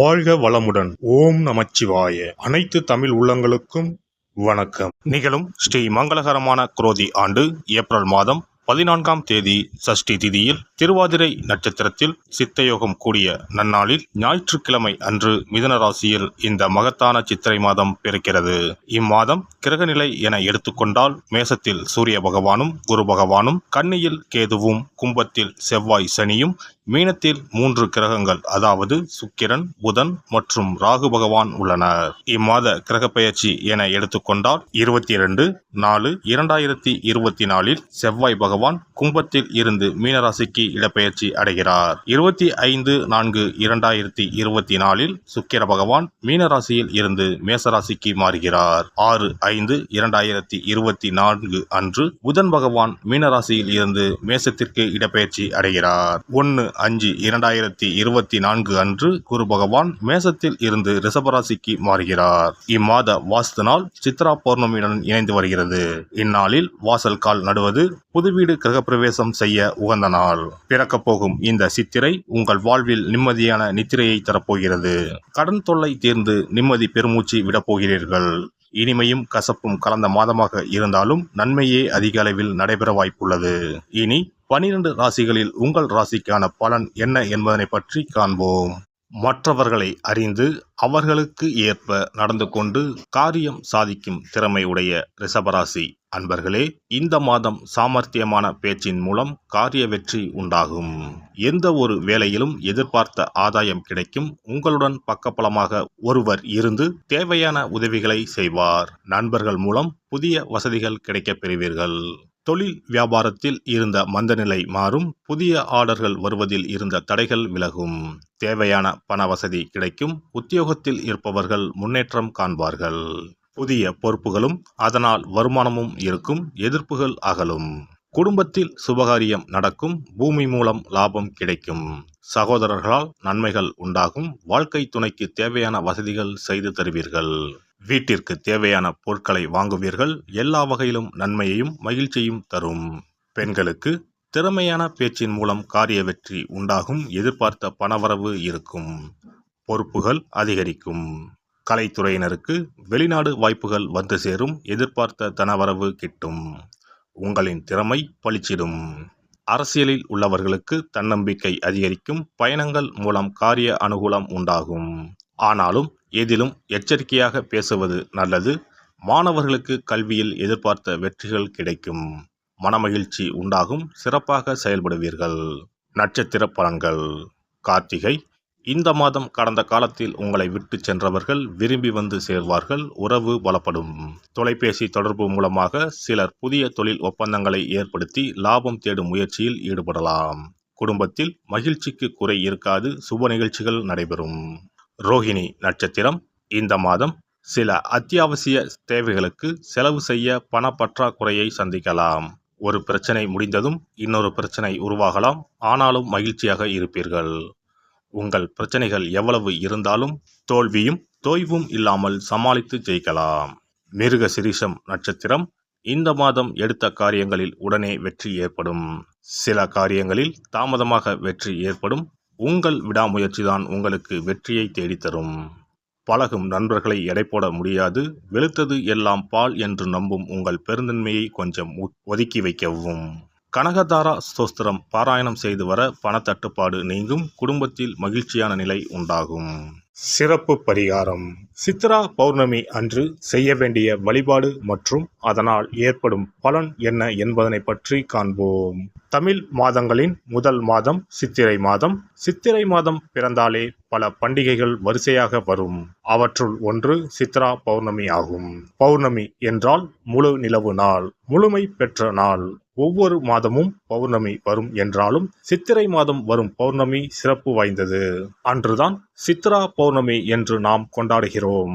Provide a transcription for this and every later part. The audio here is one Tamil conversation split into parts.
வாழ்க வளமுடன். ஓம் நமச்சிவாய. அனைத்து தமிழ் உள்ளங்களுக்கும் வணக்கம். நிகழும் ஸ்ரீ மங்களகரமான குரோதி ஆண்டு ஏப்ரல் மாதம் பதினான்காம் தேதி சஷ்டி திதியில் திருவாதிரை நட்சத்திரத்தில் சித்தயோகம் கூடிய நன்னாளில் ஞாயிற்றுக்கிழமை அன்று மிதனராசியில் இந்த மகத்தான சித்திரை மாதம் பிறக்கிறது. இம்மாதம் கிரகநிலை என எடுத்துக்கொண்டால் மேசத்தில் சூரிய பகவானும் குரு பகவானும் கன்னியில் கேதுவும் கும்பத்தில் செவ்வாய் சனியும் மீனத்தில் மூன்று கிரகங்கள் அதாவது சுக்கிரன் புதன் மற்றும் ராகு பகவான் உள்ளனர். இம்மாத கிரகப்பெயர்ச்சி என எடுத்துக்கொண்டால் இருபத்தி இரண்டு நாலு இரண்டாயிரத்தி இருபத்தி நாலில் செவ்வாய் பகவான் கும்பத்தில் இருந்து மீனராசிக்கு இடப்பெயர்ச்சி அடைகிறார். இருபத்தி ஐந்து நான்கு இரண்டாயிரத்தி இருபத்தி நாலில் சுக்கிர பகவான் மீனராசியில் இருந்து மேசராசிக்கு மாறுகிறார். ஆறு ஐந்து இரண்டாயிரத்தி இருபத்தி நான்கு அன்று புதன் பகவான் மீனராசியில் இருந்து மேசத்திற்கு இடப்பெயர்ச்சி அடைகிறார். ஒன்று அஞ்சு இரண்டாயிரத்தி இருபத்தி நான்கு அன்று குரு பகவான் மேசத்தில் இருந்து ரிஷபராசிக்கு மாறுகிறார். இம்மாத வாஸ்து நாள் சித்ரா பௌர்ணமியுடன் இணைந்து வருகிறது. இந்நாளில் வாசல் கால் நடுவது புது வீடு கிரகப்பிரவேசம் செய்ய உகந்த நாள். பிறக்கப் போகும் இந்த சித்திரை உங்கள் வாழ்வில் நிம்மதியான நித்திரையை தரப்போகிறது. கடன் தொல்லை தீர்ந்து நிம்மதி பெருமூச்சு விடப்போகிறீர்கள் இனிமையும் கசப்பும் கலந்த மாதமாக இருந்தாலும் நன்மையே அதிக அளவில் நடைபெற வாய்ப்புள்ளது. இனி பனிரெண்டு ராசிகளில் உங்கள் ராசிக்கான பலன் என்ன என்பதனை பற்றி காண்போம். மற்றவர்களை அறிந்து அவர்களுக்கு ஏற்ப நடந்து கொண்டு காரியம் சாதிக்கும் திறமை உடைய ரிஷபராசி. அன்பர்களே இந்த மாதம் சாமர்த்தியமான பேச்சின் மூலம் காரிய வெற்றி உண்டாகும். எந்த ஒரு வேலையிலும் எதிர்பார்த்த ஆதாயம் கிடைக்கும். உங்களுடன் பக்கபலமாக ஒருவர் இருந்து தேவையான உதவிகளை செய்வார். நண்பர்கள் மூலம் புதிய வசதிகள் கிடைக்கப் பெறுவீர்கள். தொழில் வியாபாரத்தில் இருந்த மந்தநிலை மாறும். புதிய ஆர்டர்கள் வருவதில் இருந்த தடைகள் விலகும். தேவையான பண வசதி கிடைக்கும். உத்தியோகத்தில் இருப்பவர்கள் முன்னேற்றம் காண்பார்கள். புதிய பொறுப்புகளும் அதனால் வருமானமும் இருக்கும் எதிர்ப்புகள் அகலும். குடும்பத்தில் சுபகாரியம் நடக்கும் பூமி மூலம் லாபம் கிடைக்கும். சகோதரர்களால் நன்மைகள் உண்டாகும் வாழ்க்கை துணைக்கு தேவையான வசதிகள் செய்து தருவீர்கள். வீட்டிற்கு தேவையான பொருட்களை வாங்குவீர்கள் எல்லா வகையிலும் நன்மையையும் மகிழ்ச்சியும் தரும். பெண்களுக்கு திறமையான பேச்சின் மூலம் காரிய வெற்றி உண்டாகும் எதிர்பார்த்த பணவரவு இருக்கும். பொறுப்புகள் அதிகரிக்கும். கலைத்துறையினருக்கு வெளிநாடு வாய்ப்புகள் வந்து சேரும் எதிர்பார்த்த தனவரவு கிட்டும். உங்களின் திறமை பளிச்சிடும் அரசியலில் உள்ளவர்களுக்கு தன்னம்பிக்கை அதிகரிக்கும் பயணங்கள் மூலம் காரிய அனுகூலம் உண்டாகும். ஆனாலும் எதிலும் எச்சரிக்கையாக பேசுவது நல்லது. மாணவர்களுக்கு கல்வியில் எதிர்பார்த்த வெற்றிகள் கிடைக்கும். மனமகிழ்ச்சி உண்டாகும் சிறப்பாக செயல்படுவீர்கள். நட்சத்திர பலன்கள் கார்த்திகை இந்த மாதம் கடந்த காலத்தில் உங்களை விட்டு சென்றவர்கள் விரும்பி வந்து சேர்வார்கள் உறவு பலப்படும். தொலைபேசி தொடர்பு மூலமாக சிலர் புதிய தொழில் ஒப்பந்தங்களை ஏற்படுத்தி லாபம் தேடும் முயற்சியில் ஈடுபடலாம். குடும்பத்தில் மகிழ்ச்சிக்கு குறை இருக்காது சுப நிகழ்ச்சிகள் நடைபெறும். ரோஹிணி நட்சத்திரம் இந்த மாதம் சில அத்தியாவசிய தேவைகளுக்கு செலவு செய்ய பணப்பற்றாக்குறையை சந்திக்கலாம். ஒரு பிரச்சனை முடிந்ததும் இன்னொரு பிரச்சனை உருவாகலாம் ஆனாலும் மகிழ்ச்சியாக இருப்பீர்கள். உங்கள் பிரச்சனைகள் எவ்வளவு இருந்தாலும் தோல்வியும் தோய்வும் இல்லாமல் சமாளித்து ஜெயிக்கலாம். மிருக சிரிஷம் நட்சத்திரம் இந்த மாதம் எடுத்த காரியங்களில் உடனே வெற்றி ஏற்படும். சில காரியங்களில் தாமதமாக வெற்றி ஏற்படும். உங்கள் விடாமுயற்சி தான் உங்களுக்கு வெற்றியை தேடித்தரும். பழகும் நண்பர்களை எடை போட முடியாது. வெளுத்தது எல்லாம் பால் என்று நம்பும் உங்கள் பெருந்தன்மையை கொஞ்சம் ஒதுக்கி வைக்கவும். கனகதாரா ஸ்தோஸ்திரம் பாராயணம் செய்து வர பணத்தட்டுப்பாடு நீங்கும். குடும்பத்தில் மகிழ்ச்சியான நிலை உண்டாகும். சிறப்பு பரிகாரம். சித்ரா பௌர்ணமி அன்று செய்ய வேண்டிய வழிபாடு மற்றும் அதனால் ஏற்படும் பலன் என்ன என்பதனை பற்றி காண்போம். தமிழ் மாதங்களின் முதல் மாதம் சித்திரை மாதம். சித்திரை மாதம் பிறந்தாலே பல பண்டிகைகள் வரிசையாக வரும். அவற்றுள் ஒன்று சித்ரா பௌர்ணமி ஆகும். பௌர்ணமி என்றால் முழு நிலவு நாள் முழுமை பெற்ற நாள். ஒவ்வொரு மாதமும் பௌர்ணமி வரும் என்றாலும் சித்திரை மாதம் வரும் பௌர்ணமி சிறப்பு வாய்ந்தது. அன்றுதான் சித்ரா பௌர்ணமி என்று நாம் கொண்டாடுகிறோம்.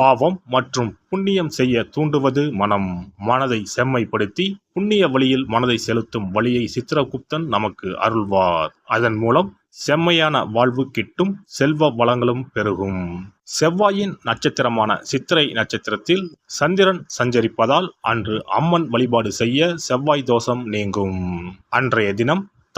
பாவம் மற்றும் புண்ணியம் செய்ய தூண்டுவது மனம். மனதை செம்மைப்படுத்தி புண்ணிய வழியில் மனதை செலுத்தும் வழியை சித்திரகுப்தன் நமக்கு அருள்வார். அதன் மூலம் செம்மையான வாழ்வு கிட்டும் செல்வ வளங்களும் பெருகும். செவ்வாயின் நட்சத்திரமான சித்திரை நட்சத்திரத்தில் சந்திரன் சஞ்சரிப்பதால் அன்று அம்மன் வழிபாடு செய்ய செவ்வாய் தோஷம் நீங்கும். அன்றைய தினம்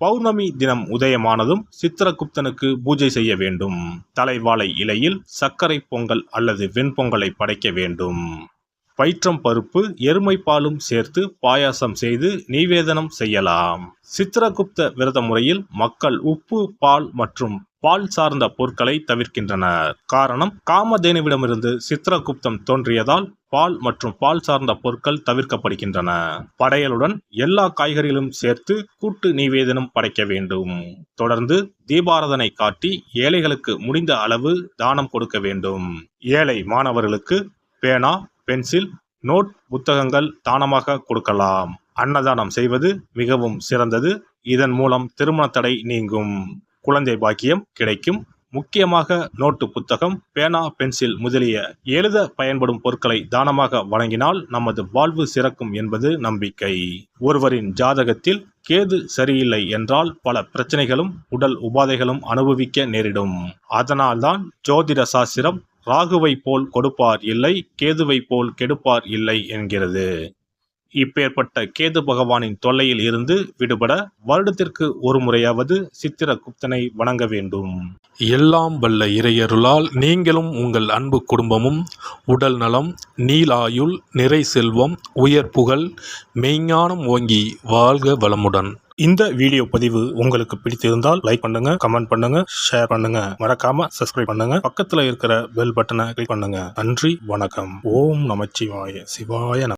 பௌர்ணமி தினம் உதயமானதும் சித்திரகுப்தனுக்கு பூஜை செய்ய வேண்டும். தலைவாழை இலையில் சர்க்கரை பொங்கல் அல்லது வெண்பொங்கலை படைக்க வேண்டும். பயிற்றம் பருப்பு எருமை பாலும் சேர்த்து பாயாசம் செய்து நிவேதனம் செய்யலாம். சித்திரகுப்த விரத முறையில் மக்கள் உப்பு பால் மற்றும் பால் சார்ந்த பொருட்களை தவிர்க்கின்றனர். காரணம் காமதேனுவிடமிருந்து சித்திரகுப்தம் தோன்றியதால் பால் மற்றும் பால் சார்ந்த பொருட்கள் தவிர்க்கப்படுகின்றன. படையலுடன் எல்லா காய்கறிகளும் சேர்த்து கூட்டு நிவேதனம் படைக்க வேண்டும். தொடர்ந்து தீபாரதனை காட்டி ஏழைகளுக்கு முடிந்த அளவு தானம் கொடுக்க வேண்டும். ஏழை மாணவர்களுக்கு பேனா பென்சில் நோட் புத்தகங்கள் தானமாக கொடுக்கலாம். அன்னதானம் செய்வது மிகவும் சிறந்தது. இதன் மூலம் திருமண தடை நீங்கும். குழந்தை பாக்கியம் கிடைக்கும். முக்கியமாக நோட்டு புத்தகம் பேனா பென்சில் முதலிய எழுத பயன்படும் பொருட்களை தானமாக வழங்கினால் நமது வாழ்வு சிறக்கும் என்பது நம்பிக்கை. ஒருவரின் ஜாதகத்தில் கேது சரியில்லை என்றால் பல பிரச்சனைகளும் உடல் உபாதைகளும் அனுபவிக்க நேரிடும். அதனால்தான் ஜோதிட சாஸ்திரம் ராகுவை போல் கொடுப்பார் இல்லை கேதுவை போல் கெடுப்பார் இல்லை என்கிறது. இப்பேற்பட்ட கேது பகவானின் தொல்லையில் இருந்து விடுபட வருடத்திற்கு ஒரு முறையாவது சித்திர குப்தனை வணங்க வேண்டும். எல்லாம் வல்ல இறையருளால் நீங்களும் உங்கள் அன்பு குடும்பமும் உடல் நலம் நீலாயுள் நிறை செல்வம் உயர் புகழ் மெய்ஞானம் ஓங்கி வாழ்க வளமுடன். இந்த வீடியோ பதிவு உங்களுக்கு பிடித்திருந்தால் லைக் பண்ணுங்க கமெண்ட் பண்ணுங்க ஷேர் பண்ணுங்க. மறக்காம சப்ஸ்கிரைப் பண்ணுங்க. பக்கத்துல இருக்கிற பெல் பட்டனை கிளிக் பண்ணுங்க. நன்றி வணக்கம். ஓம் நமச்சிவாய. சிவாய